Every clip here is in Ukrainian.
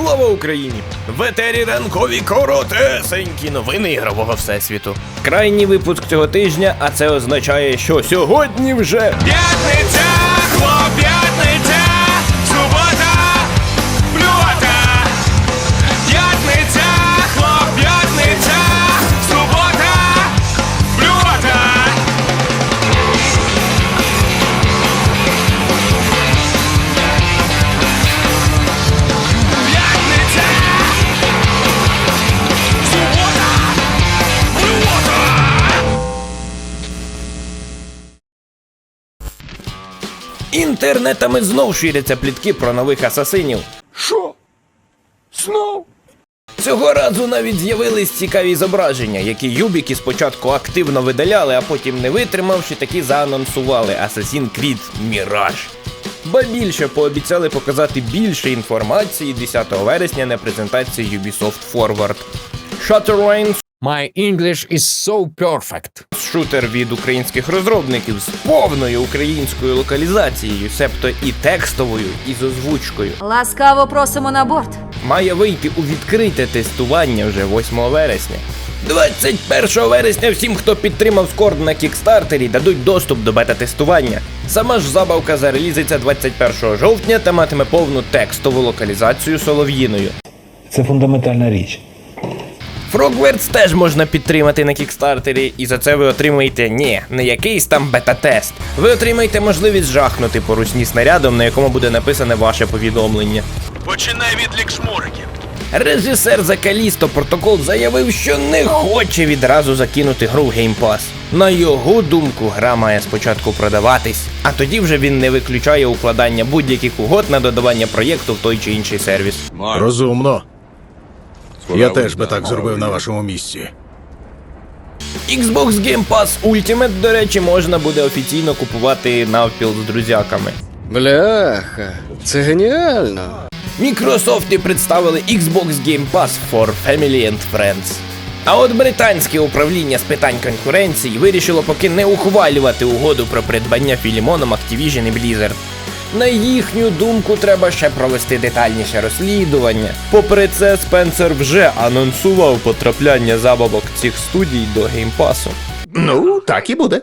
Слава Україні! В етері ранкові коротесенькі новини ігрового всесвіту. Крайній випуск цього тижня, а це означає, що сьогодні вже П'ятниця, інтернетами знов ширяться плітки про нових асасинів. Що? Знов? Цього разу навіть з'явились цікаві зображення, які юбіки спочатку активно видаляли, а потім, не витримавши, таки заанонсували Assassin's Creed Mirage. Ба більше пообіцяли показати більше інформації 10 вересня на презентації Ubisoft Forward. Shutterline My English is so perfect. шутер від українських розробників з повною українською локалізацією, себто і текстовою, і з озвучкою. Ласкаво просимо на борт. має вийти у відкрите тестування вже 8 вересня. 21 вересня всім, хто підтримав скорд на кікстартері, дадуть доступ до бета-тестування. Сама ж забавка зарелізиться 21 жовтня та матиме повну текстову локалізацію солов'їною. Це фундаментальна річ. Frogworks теж можна підтримати на кікстартері, і за це ви отримаєте ні, не якийсь там бета-тест. Ви отримаєте можливість жахнути по русні снарядом, на якому буде написане ваше повідомлення. Починай відлік шмуриків. Режисер за Калісто Протокол заявив, що не хоче відразу закинути гру в Game Pass. На його думку, гра має спочатку продаватись, а тоді вже він не виключає укладання будь-яких угод на додавання проєкту в той чи інший сервіс. Розумно. Я теж би так зробив на вашому місці. Xbox Game Pass Ultimate, до речі, можна буде офіційно купувати навпіл з друзяками. Бляха, це геніально. Мікрософти представили Xbox Game Pass for Family and Friends. А от британське управління з питань конкуренції вирішило поки не ухвалювати угоду про придбання Філімоном Activision і Blizzard. На їхню думку, треба ще провести детальніше розслідування. Попри це, Спенсер вже анонсував потрапляння забавок цих студій до геймпасу. Ну, так і буде.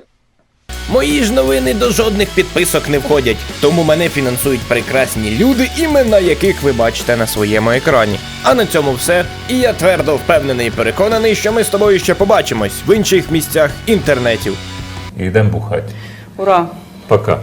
Мої ж новини до жодних підписок не входять, тому мене фінансують прекрасні люди, імена яких ви бачите на своєму екрані. А на цьому все. І я твердо впевнений і переконаний, що ми з тобою ще побачимось в інших місцях інтернетів. Йдемо бухати. Ура! Пока.